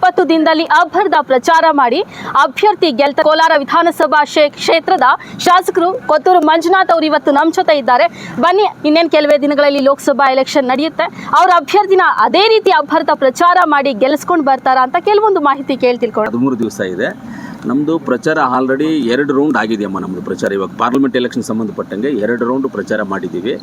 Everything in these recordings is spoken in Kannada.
ಇಪ್ಪತ್ತು ದಿನದಲ್ಲಿ ಅಭರದ ಪ್ರಚಾರ ಮಾಡಿ ಅಭ್ಯರ್ಥಿ ಗೆಲ್ತ ಕೋಲಾರ ವಿಧಾನಸಭಾ ಕ್ಷೇತ್ರದ ಶಾಸಕರು ಕೊತ್ತೂರು ಮಂಜುನಾಥ್ ಅವರು ಇವತ್ತು ನಮ್ಮ ಜೊತೆ ಇದ್ದಾರೆ. ಬನ್ನಿ, ಇನ್ನೇನು ಕೆಲವೇ ದಿನಗಳಲ್ಲಿ ಲೋಕಸಭಾ ಎಲೆಕ್ಷನ್ ನಡೆಯುತ್ತೆ. ಅವ್ರ ಅಭ್ಯರ್ಥಿನ ಅದೇ ರೀತಿ ಅಭರದ ಪ್ರಚಾರ ಮಾಡಿ ಗೆಲ್ಲಿಸ್ಕೊಂಡು ಬರ್ತಾರಾ ಅಂತ ಕೆಲವೊಂದು ಮಾಹಿತಿ ಕೇಳಿ ಮೂರು ದಿವಸ ಇದೆ. ನಮ್ಮದು ಪ್ರಚಾರ ಆಲ್ರೆಡಿ ಎರಡು ರೌಂಡ್ ಆಗಿದೆಯಮ್ಮ ನಮ್ಮದು ಪ್ರಚಾರ. ಇವಾಗ ಪಾರ್ಲಿಮೆಂಟ್ ಎಲೆಕ್ಷನ್ ಸಂಬಂಧಪಟ್ಟಂಗೆ ಎರಡು ರೌಂಡ್ ಪ್ರಚಾರ ಮಾಡಿದ್ದೀವಿ.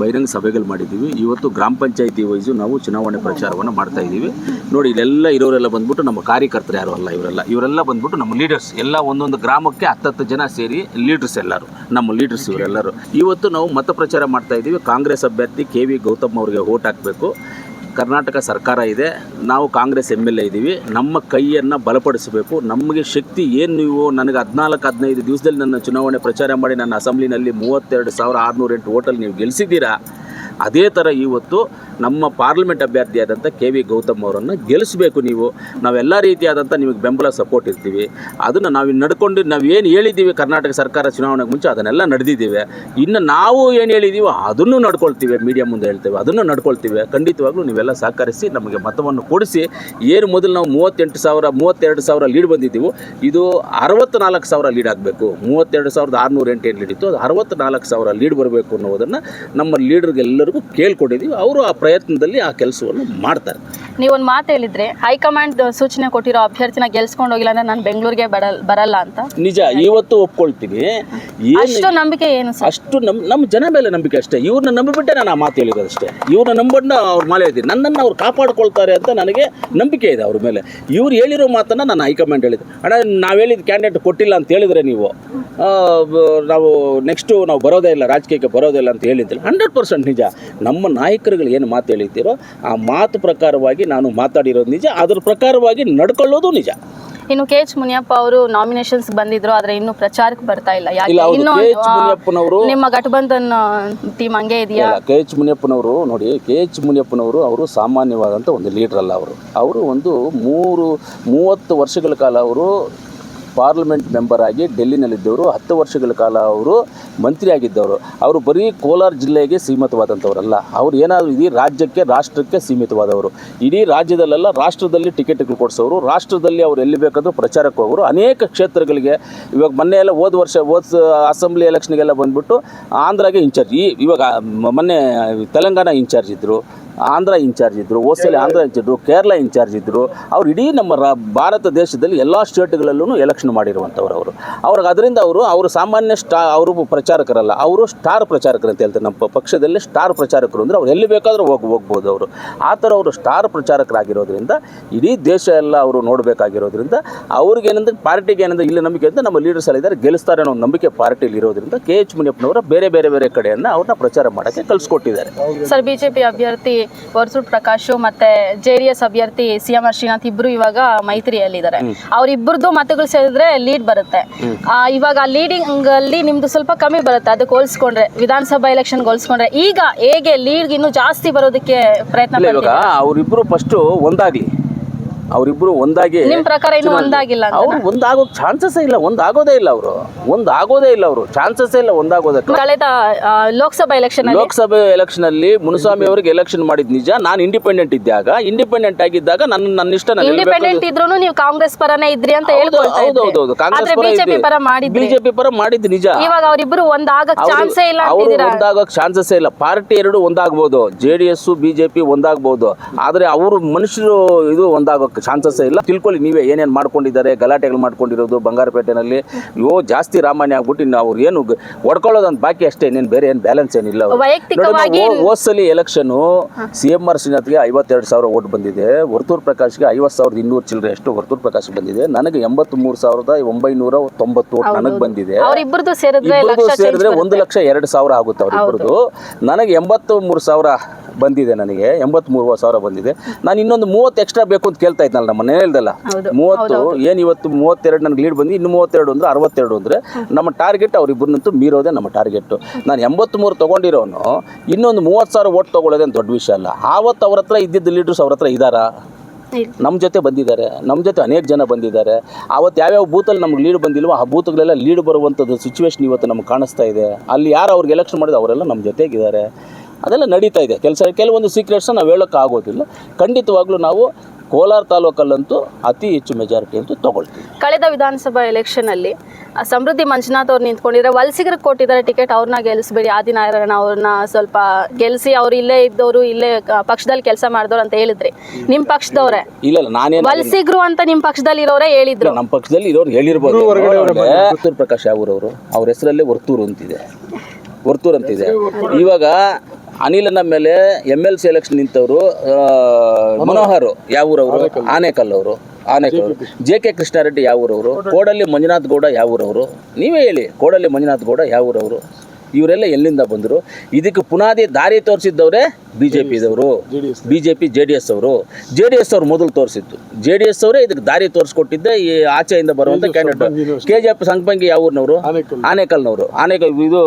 ಬಹಿರಂಗ ಸಭೆಗಳು ಮಾಡಿದ್ದೀವಿ. ಇವತ್ತು ಗ್ರಾಮ ಪಂಚಾಯತಿ ವೈಸು ನಾವು ಚುನಾವಣೆ ಪ್ರಚಾರವನ್ನು ಮಾಡ್ತಾ ಇದ್ದೀವಿ. ನೋಡಿ, ಇಲ್ಲೆಲ್ಲ ಇರೋರೆಲ್ಲ ಬಂದ್ಬಿಟ್ಟು ನಮ್ಮ ಕಾರ್ಯಕರ್ತರು ಯಾರು ಅಲ್ಲ ಇವರೆಲ್ಲ. ಇವರೆಲ್ಲ ಬಂದ್ಬಿಟ್ಟು ನಮ್ಮ ಲೀಡರ್ಸ್ ಎಲ್ಲ ಒಂದೊಂದು ಗ್ರಾಮಕ್ಕೆ ಹತ್ತತ್ತು ಜನ ಸೇರಿ ಲೀಡರ್ಸ್ ಎಲ್ಲರೂ. ನಮ್ಮ ಲೀಡರ್ಸ್ ಇವರೆಲ್ಲರೂ. ಇವತ್ತು ನಾವು ಮತ ಪ್ರಚಾರ ಮಾಡ್ತಾ ಇದ್ದೀವಿ. ಕಾಂಗ್ರೆಸ್ ಅಭ್ಯರ್ಥಿ ಕೆ ವಿ ಗೌತಮ್ ಅವರಿಗೆ ಓಟ್ ಹಾಕಬೇಕು. ಕರ್ನಾಟಕ ಸರ್ಕಾರ ಇದೆ, ನಾವು ಕಾಂಗ್ರೆಸ್ ಎಂ ಎಲ್ ಎ ಇದ್ದೀವಿ, ನಮ್ಮ ಕೈಯನ್ನು ಬಲಪಡಿಸಬೇಕು, ನಮಗೆ ಶಕ್ತಿ ಏನು ನೀವು ನನಗೆ ಹದಿನಾಲ್ಕು, ಹದಿನೈದು ದಿವಸದಲ್ಲಿ ನನ್ನ ಚುನಾವಣೆ ಪ್ರಚಾರ ಮಾಡಿ ನನ್ನ ಅಸೆಂಬ್ಲಿನಲ್ಲಿ ಮೂವತ್ತೆರಡು ಸಾವಿರ ಆರುನೂರೆಂಟು ಓಟಲ್ಲಿ ನೀವು ಗೆಲ್ಲಿಸಿದ್ದೀರಾ ಅದೇ ಥರ ಇವತ್ತು ನಮ್ಮ ಪಾರ್ಲಿಮೆಂಟ್ ಅಭ್ಯರ್ಥಿಯಾದಂಥ ಕೆ ವಿ ಗೌತಮ್ ಅವರನ್ನು ಗೆಲ್ಲಿಸಬೇಕು ನೀವು. ನಾವೆಲ್ಲ ರೀತಿಯಾದಂಥ ನಿಮಗೆ ಬೆಂಬಲ ಸಪೋರ್ಟ್ ಇರ್ತೀವಿ. ಅದನ್ನು ನಾವು ನಡ್ಕೊಂಡು ನಾವು ಏನು ಹೇಳಿದ್ದೀವಿ ಕರ್ನಾಟಕ ಸರ್ಕಾರ ಚುನಾವಣೆಗೆ ಮುಂಚೆ ಅದನ್ನೆಲ್ಲ ನಡೆದಿದ್ದೀವಿ. ಇನ್ನು ನಾವು ಏನು ಹೇಳಿದ್ದೀವೋ ಅದನ್ನು ನಡ್ಕೊಳ್ತೀವಿ ಮೀಡಿಯಾ ಮುಂದೆ ಹೇಳ್ತೇವೆ. ಅದನ್ನು ನಡ್ಕೊಳ್ತೀವಿ. ಖಂಡಿತವಾಗ್ಲೂ ನೀವೆಲ್ಲ ಸಹಕರಿಸಿ ನಮಗೆ ಮತವನ್ನು ಕೊಡಿಸಿ. ಏನು ಮೊದಲು ನಾವು ಮೂವತ್ತೆಂಟು ಸಾವಿರ, ಮೂವತ್ತೆರಡು ಸಾವಿರ ಲೀಡ್ ಬಂದಿದ್ದೀವೋ ಇದು ಅರವತ್ತ್ನಾಲ್ಕು ಸಾವಿರ ಲೀಡ್ ಆಗಬೇಕು. ಮೂವತ್ತೆರಡು ಸಾವಿರದ ಆರುನೂರ ಎಂಟು ಏನು ಲೀಡ್ ಇತ್ತು ಅದು ಅರವತ್ತ್ನಾಲ್ಕು ಸಾವಿರ ಲೀಡ್ ಬರಬೇಕು ಅನ್ನೋದನ್ನು ನಮ್ಮ ಲೀಡರ್ಗೆಲ್ಲರಿಗೂ ಕೇಳ್ಕೊಂಡಿದ್ದೀವಿ ಅವರು ಆ ಪ್ರಯತ್ನದಲ್ಲಿ ಆ ಕೆಲಸವನ್ನು ಮಾಡ್ತಾರೆ. ನೀವೊಂದು ಮಾತು ಹೇಳಿದ್ರೆ ಹೈಕಮಾಂಡ್ ಸೂಚನೆ ಕೊಟ್ಟಿರೋ ಅಭ್ಯರ್ಥಿನ ಗೆಲ್ಸ್ಕೊಂಡು ಹೋಗಿಲ್ಲ ಅಂದ್ರೆ ನಾನು ಬೆಂಗಳೂರಿಗೆ ಬರಲ್ ಬರಲ್ಲ ಅಂತ? ನಿಜ ಇವತ್ತು ಒಪ್ಕೊಳ್ತೀವಿ ಏನು ಅಷ್ಟು ನಂಬಿಕೆ ಏನು ಸರ್? ಅಷ್ಟು ನಮ್ಮ ನಮ್ಮ ಜನ ಮೇಲೆ ನಂಬಿಕೆ ಅಷ್ಟೇ. ಇವ್ರನ್ನ ನಂಬಿಬಿಟ್ಟೆ ನಾನು ಆ ಮಾತು ಹೇಳಿರೋದು ಅಷ್ಟೇ. ಇವ್ರನ್ನ ನಂಬಣ್ಣ ಅವ್ರ ಮಾಲೆ ಇದ್ದೀನಿ ನನ್ನನ್ನು ಅವ್ರು ಕಾಪಾಡ್ಕೊಳ್ತಾರೆ ಅಂತ ನನಗೆ ನಂಬಿಕೆ ಇದೆ ಅವ್ರ ಮೇಲೆ. ಇವ್ರು ಹೇಳಿರೋ ಮಾತನ್ನು ನಾನು ಹೈಕಮಾಂಡ್ ಹೇಳಿದ್ದೆ ಅಣ್ಣ ನಾವು ಹೇಳಿದ ಕ್ಯಾಂಡಿಡೇಟ್ ಕೊಟ್ಟಿಲ್ಲ ಅಂತ ಹೇಳಿದ್ರೆ ನೀವು ನಾವು ನೆಕ್ಸ್ಟು ನಾವು ಬರೋದೇ ಇಲ್ಲ ರಾಜಕೀಯಕ್ಕೆ ಬರೋದೇ ಇಲ್ಲ ಅಂತ ಹೇಳಿದ್ದಿಲ್ಲ. ಹಂಡ್ರೆಡ್ ಪರ್ಸೆಂಟ್ ನಿಜ. ನಮ್ಮ ನಾಯಕರುಗಳು ಏನು ಮಾತು ಹೇಳಿದ್ದೀರೋ ಆ ಮಾತು ಪ್ರಕಾರವಾಗಿ ನಾನು ಮಾತಾಡಿರೋದು ನಿಜ ಅದ್ರ ಪ್ರಕಾರವಾಗಿ ನಡ್ಕೊಳ್ಳೋದು ನಿಜ. ಇನ್ನು ಕೆ ಎಚ್ ಮುನಿಯಪ್ಪ ಅವರು ನಾಮಿನೇಷನ್ಸ್ ಬಂದಿದ್ರು ಆದ್ರೆ ಇನ್ನು ಪ್ರಚಾರಕ್ಕೆ ಬರ್ತಾ ಇಲ್ಲ. ಯಾಕೆ? ಇಲ್ಲ ಹೌದು. ಇನ್ನು ಕೆ ಎಚ್ ಮುನಿಯಪ್ಪನವರು ನಿಮ್ಮ ಗಠಬಂಧನ್ ಟೀಮ್ ಹಂಗೆ ಇದೆಯಾ? ಕೆ ಎಚ್ ಮುನಿಯಪ್ಪನವರು ನೋಡಿ ಕೆ ಎಚ್ ಮುನಿಯಪ್ಪನವರು ಅವರು ಸಾಮಾನ್ಯವಾದಂಥ ಒಂದು ಲೀಡರ್ ಅಲ್ಲ ಅವರು. ಅವರು ಒಂದು ಮೂರು ಮೂವತ್ತು ವರ್ಷಗಳ ಕಾಲ ಅವರು ಪಾರ್ಲಿಮೆಂಟ್ ಮೆಂಬರ್ ಆಗಿ ಡೆಲ್ಲಿನಲ್ಲಿದ್ದವರು, ಹತ್ತು ವರ್ಷಗಳ ಕಾಲ ಅವರು ಮಂತ್ರಿ ಆಗಿದ್ದವರು ಅವರು ಬರೀ ಕೋಲಾರ ಜಿಲ್ಲೆಗೆ ಸೀಮಿತವಾದಂಥವರಲ್ಲ ಅವ್ರು ಏನಾದರೂ ಇಡೀ ರಾಜ್ಯಕ್ಕೆ, ರಾಷ್ಟ್ರಕ್ಕೆ ಸೀಮಿತವಾದವರು. ಇಡೀ ರಾಜ್ಯದಲ್ಲೆಲ್ಲ ರಾಷ್ಟ್ರದಲ್ಲಿ ಟಿಕೆಟ್ಗಳು ಕೊಡಿಸೋರು. ರಾಷ್ಟ್ರದಲ್ಲಿ ಅವರು ಎಲ್ಲಿ ಬೇಕಾದರೂ ಪ್ರಚಾರಕ್ಕೆ ಹೋಗೋರು. ಅನೇಕ ಕ್ಷೇತ್ರಗಳಿಗೆ ಇವಾಗ ಮೊನ್ನೆ ಎಲ್ಲ ಹೋದ ವರ್ಷ, ಹೋದ ಅಸೆಂಬ್ಲಿ ಎಲೆಕ್ಷನ್ಗೆಲ್ಲ ಬಂದ್ಬಿಟ್ಟು ಆಂಧ್ರಾಗೆ ಇನ್ಚಾರ್ಜ್ ಈ ಇವಾಗ ಮೊನ್ನೆ ತೆಲಂಗಾಣ ಇನ್ಚಾರ್ಜ್ ಇದ್ದರು ಆಂಧ್ರ ಇನ್ಚಾರ್ಜ್ ಇದ್ದರು ಓಸಲಿ ಆಂಧ್ರ ಇದ್ದರು ಕೇರಳ ಇನ್ಚಾರ್ಜ್ ಇದ್ದರು ಅವ್ರು ಇಡೀ ನಮ್ಮ ರಾ, ಭಾರತ ದೇಶದಲ್ಲಿ ಎಲ್ಲ ಸ್ಟೇಟ್ಗಳಲ್ಲೂ ಎಲೆಕ್ಷನ್ ಮಾಡಿರುವಂಥವ್ರು ಅವರು. ಅವ್ರಿಗೆ ಅದರಿಂದ ಅವರು ಅವರು ಸಾಮಾನ್ಯ ಸ್ಟಾ, ಅವರು ಪ್ರಚಾರಕರಲ್ಲ, ಅವರು ಸ್ಟಾರ್ ಪ್ರಚಾರಕರು ಅಂತ ಹೇಳ್ತಾರೆ ನಮ್ಮ ಪಕ್ಷದಲ್ಲಿ ಸ್ಟಾರ್ ಪ್ರಚಾರಕರು ಅಂದರೆ ಅವ್ರು ಎಲ್ಲಿ ಬೇಕಾದರೂ ಹೋಗಿ, ಹೋಗ್ಬೋದು ಅವರು. ಆ ಥರ ಅವರು ಸ್ಟಾರ್ ಪ್ರಚಾರಕರಾಗಿರೋದ್ರಿಂದ, ಇಡೀ ದೇಶ ಎಲ್ಲ ಅವರು ನೋಡಬೇಕಾಗಿರೋದ್ರಿಂದ, ಅವ್ರಿಗೆ ಏನಂದ್ರೆ ಪಾರ್ಟಿಗೆ ಏನಂದ್ರೆ ಇಲ್ಲಿ ನಂಬಿಕೆ ಅಂತ ನಮ್ಮ ಲೀಡರ್ಸ್ ಎಲ್ಲ ಇದ್ದಾರೆ, ಗೆಲ್ಲಿಸ್ತಾರೆ ಅನ್ನೋ ನಂಬಿಕೆ ಪಾರ್ಟಿಲಿ ಇರೋದ್ರಿಂದ ಕೆ ಎಚ್ ಮುನಿಯಪ್ಪನವರ ಬೇರೆ ಬೇರೆ ಬೇರೆ ಕಡೆಯನ್ನು ಅವ್ರನ್ನ ಪ್ರಚಾರ ಮಾಡೋಕ್ಕೆ ಕಳಿಸ್ಕೊಟ್ಟಿದ್ದಾರೆ. ಸರ್, ಬಿಜೆಪಿ ಅಭ್ಯರ್ಥಿ ವರ್ತೂರ್ ಪ್ರಕಾಶ್ ಮತ್ತೆ ಜೆ ಡಿ ಎಸ್ ಅಭ್ಯರ್ಥಿ ಸಿ ಎಂ ಆರ್ ಶ್ರೀನಾಥ್ ಇಬ್ರು ಇವಾಗ ಮೈತ್ರಿಯಲ್ಲಿದ್ದಾರೆ. ಅವ್ರಿಬ್ರದ್ದು ಮತಗಳು ಸೇರಿದ್ರೆ ಲೀಡ್ ಬರುತ್ತೆ. ಆ, ಇವಾಗ ಲೀಡಿಂಗ್ ಅಲ್ಲಿ ನಿಮ್ದು ಸ್ವಲ್ಪ ಕಮ್ಮಿ ಬರುತ್ತೆ. ಅದಕ್ಕೆ ಹೋಲಿಸ್ಕೊಂಡ್ರೆ ವಿಧಾನಸಭಾ ಎಲೆಕ್ಷನ್ ಹೋಲಿಸ್ಕೊಂಡ್ರೆ ಈಗ ಹೇಗೆ ಲೀಡ್ ಇನ್ನು ಜಾಸ್ತಿ ಬರೋದಕ್ಕೆ ಪ್ರಯತ್ನ ಇಲ್ಲ ಇವಾಗ ಫಸ್ಟು ಒಂದಾಗಲಿ. ಅವರಿಬ್ಬರು ಒಂದಾಗಿ ನಿಮ್ಮ ಪ್ರಕಾರ ಇನ್ನು ಒಂದಾಗಿಲ್ಲ ಅವ್ರು ಒಂದಾಗೋ ಚಾನ್ಸಸ್ ಇಲ್ಲ ಒಂದಾಗೋದೇ ಇಲ್ಲ ಅವರು. ಒಂದಾಗೋದೇ ಇಲ್ಲ ಅವರು. ಚಾನ್ಸಸ್ ಇಲ್ಲ ಒಂದಾಗೋದಕ್ಕೆ ಕಳೆದ ಆ, ಲೋಕಸಭಾ ಎಲೆಕ್ಷನ್ ಅಲ್ಲಿ? ಲೋಕಸಭೆ ಎಲೆಕ್ಷನ್ ಅಲ್ಲಿ ಮುನುಸ್ವಾಮಿ ಅವರಿಗೆ ಎಲೆಕ್ಷನ್ ಮಾಡಿದ ನಿಜ. ನಾನು ಇಂಡಿಪೆಂಡೆಂಟ್ ಇದ್ದಾಗ ಇಂಡಿಪೆಂಡೆಂಟ್ ಆಗಿದ್ದಾಗ ನನ್ನ ನನ್ನ ಇಷ್ಟ ನಾನು ಇಂಡಿಪೆಂಡೆಂಟ್ ಇದ್ರು ನೀವು ಕಾಂಗ್ರೆಸ್ ಪರನೇ ಇದ್ರಿ ಅಂತ ಹೇಳ್ಕೊಳ್ತಾ ಹೌದು ಹೌದು ಹೌದು. ಇದ್ರಿ. ಕಾಂಗ್ರೆಸ್ ಆದ್ರೆ ಬಿಜೆಪಿ ಪರ ಮಾಡಿದ್ರಿ. ಬಿಜೆಪಿ ಪರ ಮಾಡಿದ್ ನಿಜ. ಇವಾಗ ಅವರಿಬ್ರು ಒಂದಾಗಕ್ ಚಾನ್ಸ್ ಚಾನ್ಸೇ ಇಲ್ಲ ಅವರು ಅಂತಿದ್ದೀರಾ? ಒಂದಾಗೋಕ್ ಚಾನ್ಸಸ್ ಇಲ್ಲ. ಪಾರ್ಟಿ ಎರಡು ಒಂದಾಗ್ಬೋದು. ಜೆ ಡಿ ಎಸ್ ಬಿಜೆಪಿ ಒಂದಾಗ್ಬೋದು. ಆದ್ರೆ ಅವರು ಮನುಷ್ಯರು ಇದು ಒಂದಾಗೋಕ್ ಚಾನ್ಸಸ್ ಇಲ್ಲ. ತಿಳ್ಕೊಳ್ಳಿ ನೀವೇ ಏನೇನು ಮಾಡ್ಕೊಂಡಿದ್ದಾರೆ ಗಲಾಟೆಗಳು ಮಾಡ್ಕೊಂಡಿರೋದು ಬಂಗಾರಪೇಟೆನಲ್ಲಿ. ಯೋ ಜಾಸ್ತಿ ರಾಮಾಯಣ ಆಗ್ಬಿಟ್ಟು ಇನ್ನು ಅವ್ರು ಏನು ಒಡ್ಕೊಳ್ಳೋದಂತ ಬಾಕಿ ಅಷ್ಟೇ ಇನ್ನೇನು ಬೇರೆ ಏನು ಬ್ಯಾಲೆನ್ಸ್ ಏನಿಲ್ಲ ಹೋದ್ಸಲಿ ಎಲೆಕ್ಷನ್ ಸಿ ಎಂ ಆರ್ ಶ್ರೀನಾಥ್ಗೆ ಐವತ್ತೆರಡು ಸಾವಿರ ಓಟ್ ಬಂದಿದೆ. ವರ್ತೂರ್ ಪ್ರಕಾಶ್ಗೆ ಐವತ್ತು ಸಾವಿರದ ಇನ್ನೂರು ಚಿಲ್ಲರೆ ಎಷ್ಟು ವರ್ತೂರ್ ಪ್ರಕಾಶ್ ಬಂದಿದೆ. ನನಗೆ ಎಂಬತ್ಮೂರು ಸಾವಿರದ ಒಂಬೈನೂರ ತೊಂಬತ್ತು ಓಟ್ ನನಗೆ ಬಂದಿದೆ. ಇಬ್ಬರದು ಸೇರಿದ್ರೆ ಒಂದು ಲಕ್ಷ ಎರಡು ಸಾವಿರ ಆಗುತ್ತೆ ಅವ್ರಿಬ್ಬರದು ನನಗೆ ಎಂಬತ್ತು ಮೂರು ಸಾವಿರ ಬಂದಿದೆ ನನಗೆ ಎಂಬತ್ಮೂರು ಸಾವಿರ ಬಂದಿದೆ. ನಾನು ಇನ್ನೊಂದು ಮೂವತ್ತು ಎಕ್ಸ್ಟ್ರಾ ಬೇಕು ಅಂತ ಕೇಳ್ತಾ ಇದ್ನಲ್ಲ ನಮ್ಮ ಮನೆಯಲ್ದಲ್ಲ ಹೇಳ್ದಲ್ಲ. ಮೂವತ್ತು ಏನು ಇವತ್ತು ಮೂವತ್ತೆರಡು ನನಗೆ ಲೀಡ್ ಬಂದು ಇನ್ನು ಮೂವತ್ತೆರಡು ಅಂದ್ರೆ ಅರವತ್ತೆರಡು ಅಂದರೆ ನಮ್ಮ ಟಾರ್ಗೆಟ್ ಅವರಿಬ್ಬರನ್ನಂತೂ ಮೀರೋದೇ ನಮ್ಮ ಟಾರ್ಗೆಟ್ ನಾನು ಎಂಬತ್ತ್ಮೂರು ತೊಗೊಂಡಿರೋನು ಇನ್ನೊಂದು ಮೂವತ್ತು ಸಾವಿರ ಓಟ್ ಅಂತ ದೊಡ್ಡ ವಿಷಯ ಅಲ್ಲ. ಆವತ್ತು ಅವ್ರ ಹತ್ರ ಇದ್ದಿದ್ದು ಲೀಡರ್ಸ್ ಅವ್ರ ಹತ್ರ ಇದ್ದಾರಾ. ನಮ್ಮ ಜೊತೆ ಬಂದಿದ್ದಾರೆ ನಮ್ಮ ಜೊತೆ ಅನೇಕ ಜನ ಬಂದಿದ್ದಾರೆ. ಆವತ್ತು ಯಾವ್ಯಾವ ಬೂತಲ್ಲಿ ನಮ್ಗೆ ಲೀಡ್ ಬಂದಿಲ್ವೋ ಆ ಬೂತ್ಗಳೆಲ್ಲ ಲೀಡ್ ಬರುವಂಥದ್ದು ಸಿಚುವೇಶನ್ ಇವತ್ತು ನಮ್ಗೆ ಕಾಣಿಸ್ತಾ ಇದೆ. ಅಲ್ಲಿ ಯಾರು ಅವ್ರಿಗೆ ಎಲೆಕ್ಷನ್ ಮಾಡಿದ್ರು ಅವರೆಲ್ಲ ನಮ್ಮ ಜೊತೆಗಿದ್ದಾರೆ. ಅದೆಲ್ಲ ನಡೀತಾ ಇದೆ. ಕೆಲಸ ಕೆಲವೊಂದು ಸೀಕ್ರೆಟ್ಸ್ ನಾವು ಹೇಳೋಕ್ಕಾಗೋದಿಲ್ಲ. ಖಂಡಿತವಾಗ್ಲೂ ನಾವು ಕೋಲಾರ ತಾಲೂಕಲ್ಲಂತೂ ಅತಿ ಹೆಚ್ಚು ಮೆಜಾರಿಟಿ ಅಂತೂ ತಗೊಳ್ತೀವಿ. ಕಳೆದ ವಿಧಾನಸಭಾ ಎಲೆಕ್ಷನ್ ಅಲ್ಲಿ ಆ, ಸಮೃದ್ಧಿ ಮಂಜುನಾಥ್ ಅವ್ರು ನಿಂತ್ಕೊಂಡಿದ್ರೆ ವಲಸಿಗರು ಕೊಟ್ಟಿದ್ದಾರೆ ಟಿಕೆಟ್ ಅವ್ರನ್ನ ಗೆಲ್ಲಿಸ್ಬೇಡಿ ಆದಿನಾರಾಯಣ ಅವ್ರನ್ನ ಸ್ವಲ್ಪ ಗೆಲ್ಸಿ ಅವ್ರು ಇಲ್ಲೇ ಇದ್ದವರು ಇಲ್ಲೇ ಪಕ್ಷದಲ್ಲಿ ಕೆಲಸ ಮಾಡಿದವ್ರು ಅಂತ ಹೇಳಿದ್ರಿ. ನಿಮ್ ಪಕ್ಷದವ್ರೆ. ಇಲ್ಲ ಇಲ್ಲ ನಾನೇನು ವಲಸಿಗರು ಅಂತ ನಿಮ್ ಪಕ್ಷದಲ್ಲಿ ಇರೋರೇ ಹೇಳಿದ್ರು. ನಮ್ಮ ಪಕ್ಷದಲ್ಲಿ ಇರೋರು ಹೇಳಿರ್ಬೋದು. ವರ್ತೂರು ಪ್ರಕಾಶ್ ಯಾವೂರವರು ಅವ್ರ ಹೆಸರಲ್ಲೇ ವರ್ತೂರು ಅಂತಿದೆ. ವರ್ತೂರು ಅಂತಿದೆ. ಇವಾಗ ಅನಿಲನ ಮೇಲೆ ಎಂ ಎಲ್ ಸಿ ಎಲೆಕ್ಷನ್ ನಿಂತವರು ಮನೋಹರ್. ಯಾವೂರವರು ಆನೇಕಲ್. ಅವರು. ಆನೇಕಲ್ ಜೆ ಕೆ ಕೃಷ್ಣಾರೆಡ್ಡಿ ಯಾವೂರವರು ಕೋಡಲ್ಲಿ ಮಂಜುನಾಥ್ ಗೌಡ ಯಾವೂರವರು ನೀವೇ ಹೇಳಿ ಕೋಡಲ್ಲಿ ಮಂಜುನಾಥ್ ಗೌಡ ಯಾವೂರವರು ಇವರೆಲ್ಲ ಎಲ್ಲಿಂದ ಬಂದರು? ಇದಕ್ಕೆ ಪುನಾದಿ ದಾರಿ ತೋರಿಸಿದ್ದವರೇ B J ಪಿದವರು B J P J D S ಅವರು. ಜೆ ಡಿ ಎಸ್ ಅವ್ರು ಮೊದಲು ತೋರಿಸಿದ್ದು. ಜೆ ಡಿ ಎಸ್ ಅವರೇ ಇದಕ್ಕೆ ದಾರಿ ತೋರಿಸ್ಕೊಟ್ಟಿದ್ದೆ ಈ ಆಚೆಯಿಂದ ಬರುವಂಥ candidate K J F Sankangi ಯಾವ ಊರಿನವರು ಆನೇಕಲ್ನವರು. ಆನೇಕಲ್ ಇದು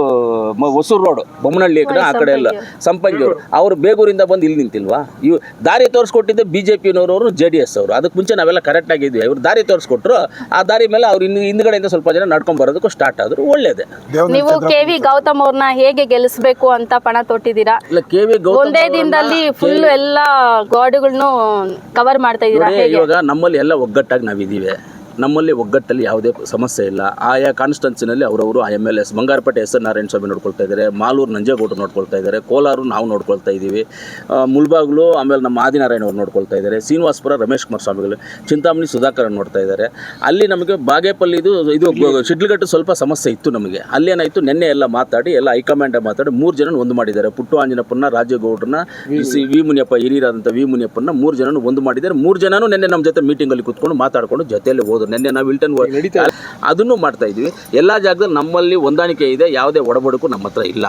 ಮ- ಹೊಸೂರು ರೋಡ್ ಬೊಮ್ಮನಹಳ್ಳಿ ಕಡೆ ಆ ಕಡೆ ಎಲ್ಲ. ಸಂಪಂಗಿ. ಅವರು. ಅವರು ಬೇಗೂರಿಂದ ಬಂದು ಇಲ್ಲಿ ನಿಂತಿಲ್ವಾ? ಇವು ದಾರಿ ತೋರಿಸ್ಕೊಟ್ಟಿದ್ದೆ ಬಿ ಜೆ ಪಿನವರು ಜೆ ಡಿ ಎಸ್ ಅವರು. ಅದಕ್ಕೆ ಮುಂಚೆ ನಾವೆಲ್ಲ ಕರೆಕ್ಟ್ ಆಗಿದ್ವಿ ಇವ್ರು ದಾರಿ ತೋರಿಸ್ಕೊಟ್ರು. ಆ ದಾರಿ ಮೇಲೆ ಅವ್ರು ಇನ್ನು ಹಿಂದ್ಗಡೆಯಿಂದ ಸ್ವಲ್ಪ ಜನ ನಡ್ಕೊಂಡ್ ಬರೋದಕ್ಕೂ ಸ್ಟಾರ್ಟ್ ಆದ್ರು. ಒಳ್ಳೇದೇ. ನೀವು ಕೆ ವಿ ಗೌತಮ್ ಅವ್ರನ್ನ ಹೇಗೆ ಗೆಲ್ಲಿಸ್ಬೇಕು ಅಂತ ಪಣ ತೊಟ್ಟಿದ್ದೀರಾ? ಇಲ್ಲ ಕೆ ವಿ ಒಂದೇ ದಿನದಲ್ಲಿ ಫುಲ್ ಎಲ್ಲ ಗಾಡುಗಳನ್ನು ಕವರ್ ಮಾಡ್ತಾ ಇದ್ದೀರಾ ಇವಾಗ ನಮ್ಮಲ್ಲಿ ಎಲ್ಲ ಒಗ್ಗಟ್ಟಾಗಿ ನಾವಿದ್ದೀವಿ. ನಮ್ಮಲ್ಲಿ ಒಗ್ಗಟ್ಟಲ್ಲಿ ಯಾವುದೇ ಸಮಸ್ಯೆ ಇಲ್ಲ. ಆಯಾ ಕಾನ್ಸ್ಟನ್ಸಿನಲ್ಲಿ ಅವರವರು I M L S Bangarapete S N Narayana Swamy ನೋಡ್ಕೊಳ್ತಾ ಇದ್ದಾರೆ ಮಾಲೂರು ನಂಜೇಗೌಡರು ನೋಡ್ಕೊಳ್ತಾ ಇದ್ದಾರೆ ಕೋಲಾರು ನಾವು ನೋಡ್ಕೊಳ್ತಾ ಇದ್ದೀವಿ. ಮುಲ್ಬಾಗ್ಲು ಮುಳ್ಬಾಗ್ಲು ಆಮೇಲೆ ನಮ್ಮ ಆದಿನಾರಾಯಣ ಅವರು ನೋಡ್ಕೊಳ್ತಾ ಇದ್ದಾರೆ ಶ್ರೀನಿವಾಸಪುರ ರಮೇಶ್ ಕುಮಾರ್ ಸ್ವಾಮಿಗಳು ಚಿಂತಾಮಣಿ ಸುಧಾಕರ್ ನೋಡ್ತಾ ಇದ್ದಾರೆ ಅಲ್ಲಿ ನಮಗೆ ಬಾಗೇಪಲ್ಲಿ ಇದು ಇದು ಶಿಡ್ಲಘಟ್ಟ ಸ್ವಲ್ಪ ಸಮಸ್ಯೆ ಇತ್ತು ನಮಗೆ. ಅಲ್ಲೇನಾಯಿತು ನಿನ್ನೆ ಎಲ್ಲ ಮಾತಾಡಿ ಎಲ್ಲ ಹೈಕಮಾಂಡ್ ಮಾತಾಡಿ ಮೂರು ಜನ ಒಂದು ಮಾಡಿದ್ದಾರೆ. ಪುಟ್ಟು ಆಂಜನಪ್ಪನ ರಾಜೇಗೌಡ್ರನ್ನ ಸಿ ವಿ ಮುನಿಯಪ್ಪ ಹಿರಿಯರಾದಂಥ ವಿ ಮುನಿಯಪ್ಪನ ಮೂರು ಜನನು ಒಂದು ಮಾಡಿದ್ದಾರೆ. ಮೂರು ಜನನೂ ನಿನ್ನೆ ನಮ್ಮ ಜೊತೆ ಮೀಟಿಂಗಲ್ಲಿ ಕೂತ್ಕೊಂಡು ಮಾತಾಡ್ಕೊಂಡು ಜೊತೆಯಲ್ಲಿ ಹೋದ್ರು ನಿನ್ನೆ ನಾವು ವಿಲ್ಟನ್ ಅದನ್ನು ಮಾಡ್ತಾ ಇದ್ವಿ. ಎಲ್ಲ ಜಾಗದಲ್ಲಿ ನಮ್ಮಲ್ಲಿ ಹೊಂದಾಣಿಕೆ ಇದೆ. ಯಾವುದೇ ಒಡಬಡಕು ನಮ್ಮ ಹತ್ರ ಇಲ್ಲ.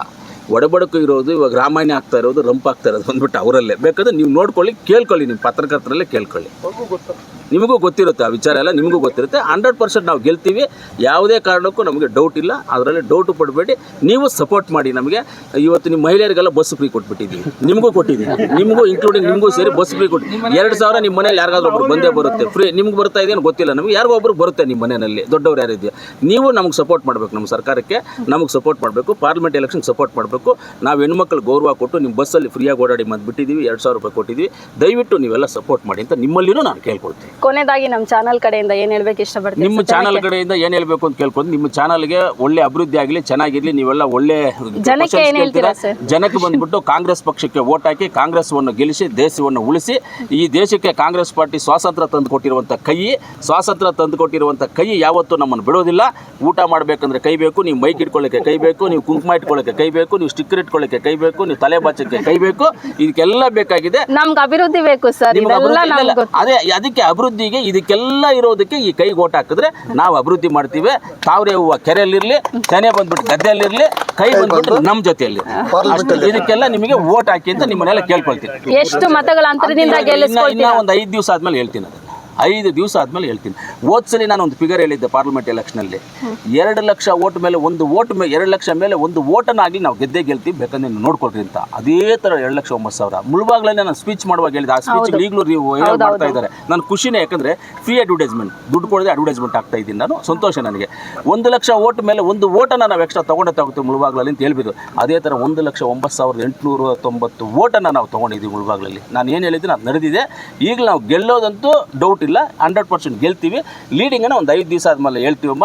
ಒಡಬಡಕು ಇರೋದು ಇವಾಗ ರಾಮಾಯಣ ಆಗ್ತಾ ಇರೋದು ರಂಪ್ ಆಗ್ತಾ ಇರೋದು ಬಂದ್ಬಿಟ್ಟು ಅವರಲ್ಲೇ. ಬೇಕಾದ್ರೆ ನೀವು ನೋಡ್ಕೊಳ್ಳಿ ಕೇಳ್ಕೊಳ್ಳಿ ನಿಮ್ಮ ಪತ್ರಕರ್ತರಲ್ಲೇ ಕೇಳ್ಕೊಳ್ಳಿ. ನಿಮಗೂ ಗೊತ್ತಿರುತ್ತೆ, ಆ ವಿಚಾರ ಎಲ್ಲ ನಿಮಗೂ ಗೊತ್ತಿರುತ್ತೆ. ಹಂಡ್ರೆಡ್ ಪರ್ಸೆಂಟ್ ನಾವು ಗೆಲ್ತೀವಿ. ಯಾವುದೇ ಕಾರಣಕ್ಕೂ ನಮಗೆ ಡೌಟ್ ಇಲ್ಲ. ಅದರಲ್ಲಿ ಡೌಟು ಪಡಬೇಡಿ. ನೀವು ಸಪೋರ್ಟ್ ಮಾಡಿ ನಮಗೆ. ಇವತ್ತು ನಿಮ್ಮ ಮಹಿಳೆಯರಿಗೆಲ್ಲ ಬಸ್ ಫ್ರೀ ಕೊಟ್ಬಿಟ್ಟಿದ್ದೀವಿ. ನಿಮಗೂ ಕೊಟ್ಟಿದ್ದೀವಿ. ನಿಮಗೂ ಇನ್ಕ್ಲೂಡಿಂಗ್ ನಿಮಗೂ ಸೇರಿ ಬಸ್ ಫ್ರೀ ಕೊಟ್ಟು ಎರಡು ಸಾವಿರ ನಿಮ್ಮ ಮನೇಲಿ ಯಾರಿಗಾದ್ರೂ ಒಬ್ರು ಬಂದೇ ಬರುತ್ತೆ. ಫ್ರೀ ನಿಮ್ಗೆ ಬರ್ತಾ ಇದೆಯೋ ಗೊತ್ತಿಲ್ಲ. ನಮಗೆ ಯಾರಿಗೋ ಒಬ್ಬರು ಬರುತ್ತೆ ನಿಮ್ಮ ಮನೆಯಲ್ಲಿ. ದೊಡ್ಡವ್ರು ಯಾರಿದೆಯೋ ನೀವು ನಮಗೆ ಸಪೋರ್ಟ್ ಮಾಡಬೇಕು ನಮ್ಮ ಸರ್ಕಾರಕ್ಕೆ. ನಮಗೆ ಸಪೋರ್ಟ್ ಮಾಡಬೇಕು. ಪಾರ್ಲಿಮೆಂಟ್ ಎಲೆಕ್ಷನ್ ಸಪೋರ್ಟ್ ಮಾಡಬೇಕು. ನಾವು ಹೆಣ್ಮಕ್ಳು ಗೌರವ ಕೊಟ್ಟು ನಿಮ್ಮ ಬಸ್ಸಲ್ಲಿ ಫ್ರೀಯಾಗಿ ಓಡಾಡಿ ಬಿಟ್ಟಿದ್ದೀವಿ ಎರಡು ಸಾವಿರ ರೂಪಾಯಿ ಕೊಟ್ಟಿದ್ದೀವಿ. ದಯವಿಟ್ಟು ನೀವೆಲ್ಲ ಸಪೋರ್ಟ್ ಮಾಡಿ ಅಂತ ನಿಮ್ಮಲ್ಲಿಯೂ ನಾನು ಕೇಳ್ಕೊಳ್ತೀನಿ. ಕೊನೆದಾಗಿ ನಮ್ಮ ಚಾನಲ್ ಕಡೆಯಿಂದ ಏನ್ ಹೇಳ್ಬೇಕು ಇಷ್ಟಪಡ್ತೀನಿ ನಿಮ್ಮ ಚಾನಲ್ ಕಡೆಯಿಂದ ಏನು ಹೇಳ್ಬೇಕು ಅಂತ ಕೇಳ್ಕೊಂಡು ನಿಮ್ಮ ಚಾನಲ್ಗೆ ಒಳ್ಳೆ ಅಭಿವೃದ್ಧಿ ಆಗಲಿ ಚೆನ್ನಾಗಿರ್ಲಿ ನೀವೆಲ್ಲ ಒಳ್ಳೆ ಜನಕ್ಕೆ ಏನ್ ಹೇಳ್ತೀರಾ. ಜನಕ್ಕೆ ಬಂದ್ಬಿಟ್ಟು ಕಾಂಗ್ರೆಸ್ ಪಕ್ಷಕ್ಕೆ ಓಟ್ ಹಾಕಿ ಕಾಂಗ್ರೆಸ್ವನ್ನು ಗೆಲ್ಲಿಸಿ ದೇಶವನ್ನು ಉಳಿಸಿ ಈ ದೇಶಕ್ಕೆ ಕಾಂಗ್ರೆಸ್ ಪಾರ್ಟಿ ಸ್ವಾತಂತ್ರ್ಯ ತಂದು ಕೊಟ್ಟಿರುವಂಥ ಕೈ ಸ್ವಾತಂತ್ರ್ಯ ತಂದು ಕೊಟ್ಟಿರುವಂಥ ಕೈ ಯಾವತ್ತೂ ನಮ್ಮನ್ನು ಬಿಡೋದಿಲ್ಲ. ಊಟ ಮಾಡ್ಬೇಕಂದ್ರೆ ಕೈ ಬೇಕು ನೀವು ಮೈಕ್ ಇಟ್ಕೊಳ್ಳೋಕ್ಕೆ ಕೈ ಬೇಕು ನೀವು ಕುಂಕುಮ ಇಟ್ಕೊಳ್ಳೋಕ್ಕೆ ಕೈ ಬೇಕು ನೀವು ಸ್ಟಿಕ್ಕರ್ ಇಟ್ಕೊಳ್ಳೋಕ್ಕೆ ಕೈ ಬೇಕು ನೀವು ತಲೆ ಬಾಚಕ್ಕೆ ಕೈ ಬೇಕು ಇದಕ್ಕೆಲ್ಲ ಬೇಕಾಗಿದೆ. ನಮ್ಗೆ ಅಭಿವೃದ್ಧಿ ಬೇಕು ಸರ್ ಅದೇ ಅದಕ್ಕೆ ಅಭಿವೃದ್ಧಿ ಅಭಿವೃದ್ಧಿಗೆ ಇದಕ್ಕೆಲ್ಲ ಇರೋದಕ್ಕೆ ಈ ಕೈ ಓಟ್ ಹಾಕಿದ್ರೆ ನಾವು ಅಭಿವೃದ್ಧಿ ಮಾಡ್ತೀವಿ. ತಾವ್ರೆ ಹೂವು ಕೆರೆಯಲ್ಲಿರಲಿ ತೆನೆ ಬಂದ್ಬಿಟ್ಟು ಗದ್ದೆಯಲ್ಲಿರಲಿ ಕೈ ಬಂದ್ಬಿಟ್ಟು ನಮ್ಮ ಜೊತೆಯಲ್ಲಿ. ಇದಕ್ಕೆಲ್ಲ ನಿಮಗೆ ಓಟ್ ಹಾಕಿ ಅಂತ ನಿಮ್ಮನ್ನೆಲ್ಲ ಕೇಳ್ಕೊಳ್ತೀನಿ. ಎಷ್ಟು ಮತಗಳ ಅಂತರದಿಂದ ಇನ್ನ- ಒಂದು ಐದು ದಿವಸ ಆದ್ಮೇಲೆ ಹೇಳ್ತೀನಿ. ಐದು ದಿವಸ ಆದ್ಮೇಲೆ ಹೇಳ್ತೀನಿ. ಓದ್ಸಲಿ ನಾನು ಒಂದು ಫಿಗರ್ ಹೇಳಿದ್ದೆ ಪಾರ್ಲಿಮೆಂಟ್ ಎಲೆಕ್ಷನಲ್ಲಿ ಎರಡು ಲಕ್ಷ ಓಟ್ ಮೇಲೆ ಒಂದು ಓಟ್ ಮೇಲೆ ಎರಡು ಲಕ್ಷ ಮೇಲೆ ಒಂದು ಓಟನ್ನಾಗಲಿ ನಾವು ಗೆದ್ದೇ ಗೆಲ್ತೀವಿ ಬೇಕಂದ್ರೆ ನೀವು ನೋಡ್ಕೊಳ್ರಿ ಅಂತ. ಅದೇ ಥರ ಎರಡು ಲಕ್ಷ ಒಂಬತ್ತು ಸಾವಿರ. ಮುಳುಬಾಗ್ಲೇ ನಾನು ಸ್ಪೀಚ್ ಮಾಡುವಾಗ ಹೇಳಿದೆ. ಆ ಸ್ಪೀಚ್ ಈಗಲೂ ನೀವು ಮಾಡ್ತಾ ಇದ್ದಾರೆ. ನಾನು ಖುಷಿನೇ ಯಾಕಂದರೆ ಫ್ರೀ ಅಡ್ವರ್ಟೈಸ್ಮೆಂಟ್ ದುಡ್ಡು ಕೊಡದೆ ಅಡ್ವರ್ಟೈಸ್ಮೆಂಟ್ ಆಗ್ತಾ ಇದ್ದೀನಿ ನಾನು. ಸಂತೋಷ ನನಗೆ. ಒಂದು ಲಕ್ಷ ಓಟ್ ಮೇಲೆ ಒಂದು ಓಟನ್ನು ನಾವು ಎಕ್ಸ್ಟ್ರಾ ತೊಗೊಂಡೆ ತಗೋತೀವಿ ಮುಳುಬಾಗ್ಲಲ್ಲಿ ಅಂತ ಹೇಳ್ಬಿದ್ದು ಅದೇ ಥರ ಒಂದು ಲಕ್ಷ ಒಂಬತ್ತು ಸಾವಿರದ ಎಂಟುನೂರ ತೊಂಬತ್ತು ಓಟನ್ನು ನಾವು ತೊಗೊಂಡಿದ್ದೀವಿ ಮುಳುಬಾಗ್ಲಲ್ಲಿ ನಾನು ಏನು ಹೇಳಿದ್ದೀನಿ ಅದು ನಡೆದಿದೆ. ಈಗ ನಾವು ಗೆಲ್ಲೋದಂತೂ ಡೌಟ್ ಇಲ್ಲ ಹಂಡ್ರೆಡ್ ಪರ್ಸೆಂಟ್ ಗೆಲ್ತೀವಿ ಲೀಡಿಂಗನ್ನು ಒಂದು ಐದು ದಿವಸ ಆದಮೇಲೆ ಹೇಳ್ತೀವಮ್ಮ